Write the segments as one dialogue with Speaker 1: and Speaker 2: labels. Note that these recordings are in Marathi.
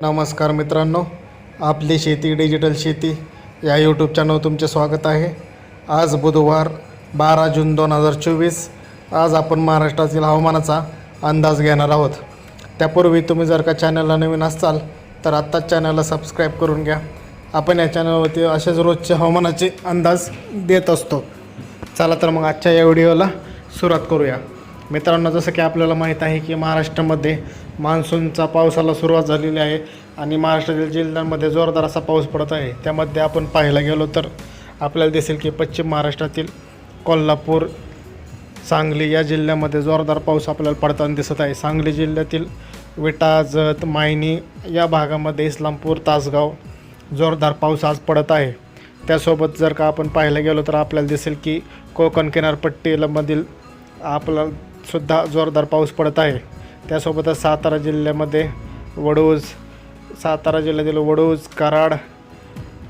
Speaker 1: नमस्कार मित्रांनो आपली शेती डिजिटल शेती या यूट्यूब चॅनल तुमचे स्वागत आहे. आज बुधवार बारा जून दोन हजार चोवीस. आज आपण महाराष्ट्रातील हवामानाचा अंदाज घेणार आहोत. त्यापूर्वी तुम्ही जर का चॅनलला नवीन असाल तर आत्ताच चॅनलला सबस्क्राईब करून घ्या. आपण या चॅनलवरती असेच रोजचे हवामानाचे अंदाज देत असतो. चला तर मग आजच्या या व्हिडिओला सुरुवात करूया. मित्रांनो जसं की आपल्याला माहीत आहे की महाराष्ट्रामध्ये मान्सूनचा पावसाला सुरुवात झालेली आहे आणि महाराष्ट्रातील जिल्ह्यांमध्ये जोरदार असा पाऊस पडत आहे. त्यामध्ये आपण पाहायला गेलो तर आपल्याला दिसेल की पश्चिम महाराष्ट्रातील कोल्हापूर सांगली या जिल्ह्यामध्ये जोरदार पाऊस आपल्याला पडताना दिसत आहे. सांगली जिल्ह्यातील विटा जत मायनी या भागामध्ये इस्लामपूर तासगाव जोरदार पाऊस आज पडत आहे. त्यासोबत जर का आपण पाहायला गेलो तर आपल्याला दिसेल की कोकण किनारपट्टीमधील आपला सुद्धा जोरदार पाऊस पडत आहे. त्यासोबतच सातारा जिल्ह्यामध्ये वडोज सातारा जिल्ह्यातील वडोज कराड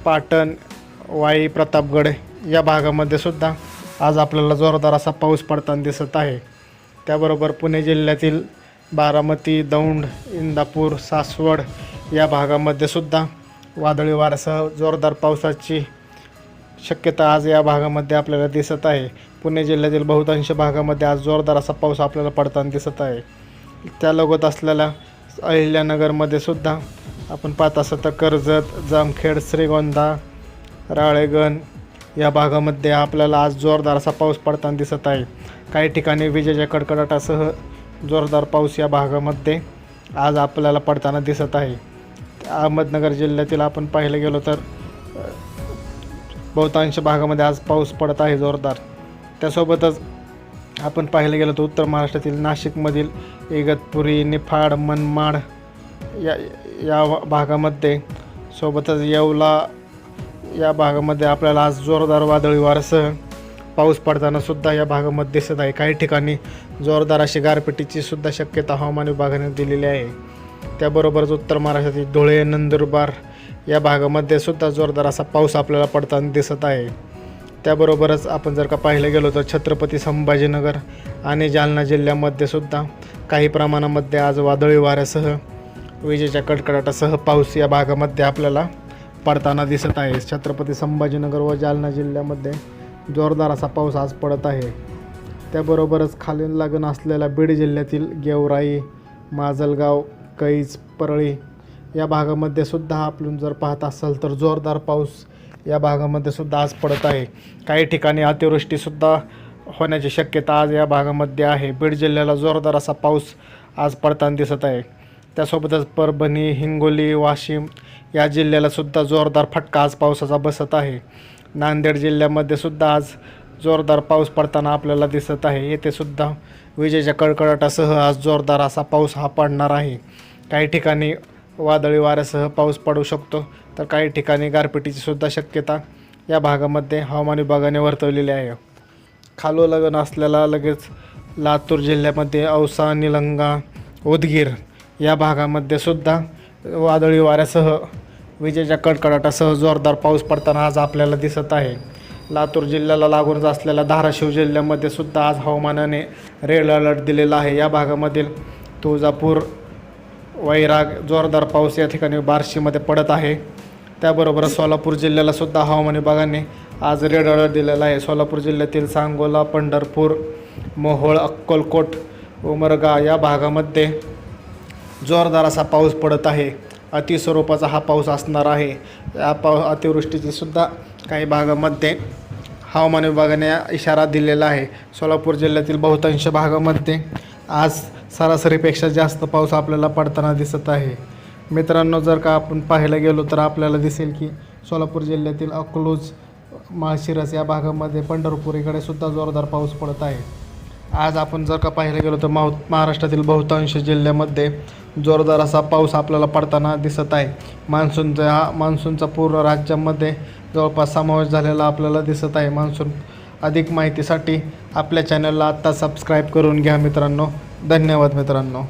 Speaker 1: पाटण वाई प्रतापगड या भागामध्ये सुद्धा आज आपल्याला जोरदार असा पाऊस पडताना दिसत आहे. त्याबरोबर पुणे जिल्ह्यातील बारामती दौंड इंदापूर सासवड या भागामध्ये सुद्धा वादळी वाऱ्यासह जोरदार पावसाची शक्यता आज या भागामध्ये आपल्याला दिसत आहे. पुणे जिल्ह्यातील बहुतांश भागामध्ये आज जोरदार असा पाऊस आपल्याला पडताना दिसत आहे. त्यालगत असलेल्या अहिल्यानगरमध्ये सुद्धा आपण पाहत असं तर कर्जत जामखेड श्रीगोंदा राळेगण या भागामध्ये आपल्याला आज जोरदार असा पाऊस पडताना दिसत आहे. काही ठिकाणी विजेच्या कडकडाटासह जोरदार पाऊस या भागामध्ये आज आपल्याला पडताना दिसत आहे. अहमदनगर जिल्ह्यातील आपण पाहिलं गेलो तर बहुतांश भागामध्ये आज पाऊस पडत आहे जोरदार. त्यासोबतच आपण पाहायला गेलो तर उत्तर महाराष्ट्रातील नाशिकमधील इगतपुरी निफाड मनमाड या या भागामध्ये सोबतच येवला या भागामध्ये आपल्याला आज जोरदार वादळी वारसह पाऊस पडताना सुद्धा या भागामध्ये दिसत आहे. काही ठिकाणी जोरदार अशी गारपिटीची सुद्धा शक्यता हवामान विभागाने दिलेली आहे. त्याबरोबरच उत्तर महाराष्ट्रातील धुळे नंदुरबार या भागामध्ये सुद्धा जोरदार असा पाऊस आपल्याला पडताना दिसत आहे. त्याबरोबरच आपण जर का पाहिलं गेलो तर छत्रपती संभाजीनगर आणि जालना जिल्ह्यामध्ये सुद्धा काही प्रमाणामध्ये आज वादळी वाऱ्यासह विजेच्या कडकडाटासह पाऊस या भागामध्ये आपल्याला पडताना दिसत आहे. छत्रपती संभाजीनगर व जालना जिल्ह्यामध्ये जोरदार असा पाऊस आज पडत आहे. त्याबरोबरच खालील लागून असलेल्या बीड जिल्ह्यातील गेवराई माजलगाव कैज परळी या भागामध्ये सुद्धा आपण जर पाहत असाल तर जोरदार पाऊस या भागामध्ये सुद्धा आज पडत आहे. काही ठिकाणी अतिवृष्टीसुद्धा होण्याची शक्यता आज या भागामध्ये आहे. बीड जिल्ह्याला जोरदार असा पाऊस आज पडताना दिसत आहे. त्यासोबतच परभणी हिंगोली वाशिम या जिल्ह्याला सुद्धा जोरदार फटका आज पावसाचा बसत आहे. नांदेड जिल्ह्यामध्ये सुद्धा आज जोरदार पाऊस पडताना आपल्याला दिसत आहे. येथे सुद्धा विजेच्या कडकडाटासह आज जोरदार असा पाऊस हा पडणार आहे. काही ठिकाणी वादळी वाऱ्यासह पाऊस पडू शकतो तर काही ठिकाणी गारपिटीची सुद्धा शक्यता या भागामध्ये हवामान विभागाने वर्तवलेली आहे. खालो लगन असलेला लगेच लातूर जिल्ह्यामध्ये औसा निलंगा उदगीर या भागामध्ये सुद्धा वादळी वाऱ्यासह विजेच्या कडकडाटासह जोरदार पाऊस पडताना आज आपल्याला दिसत आहे. लातूर जिल्ह्याला लागूनच असलेल्या धाराशिव जिल्ह्यामध्ये सुद्धा आज हवामानाने रेड अलर्ट दिलेला आहे. या भागामधील तुळजापूर वैराग जोरदार पाऊस या ठिकाणी बार्शीमध्ये पडत आहे. त्याबरोबर सोलापूर जिल्ह्याला सुद्धा हवामान विभागाने आज रेड अलर्ट दिलेला आहे. सोलापूर जिल्ह्यातील सांगोला पंढरपूर मोहोळ अक्कलकोट उमरगा या भागामध्ये जोरदार असा पाऊस पडत आहे. अतिस्वरूपाचा हा पाऊस असणार आहे. या पाव अतिवृष्टीची सुद्धा काही भागामध्ये हवामान विभागाने इशारा दिलेला आहे. सोलापूर जिल्ह्यातील बहुतांश भागामध्ये आज सरासरीपेक्षा जास्त पाऊस आपल्याला पडताना दिसत आहे. मित्रांनो जर का आपण पाहायला गेलो तर आपल्याला दिसेल की सोलापूर जिल्ह्यातील अकलूज माळशिरस या भागामध्ये पंढरपूर इकडे सुद्धा जोरदार पाऊस पडत आहे. आज आपण जर का पाहायला गेलो तर माहू महाराष्ट्रातील बहुतांश जिल्ह्यामध्ये जोरदार असा पाऊस आपल्याला पडताना दिसत आहे. मान्सूनचा हा मान्सूनचा पूर्ण राज्यामध्ये जवळपास समावेश झालेला आपल्याला दिसत आहे. मान्सून अधिक माहितीसाठी आपल्या चॅनलला आत्ता सबस्क्राईब करून घ्या मित्रांनो. धन्यवाद मित्रांनो.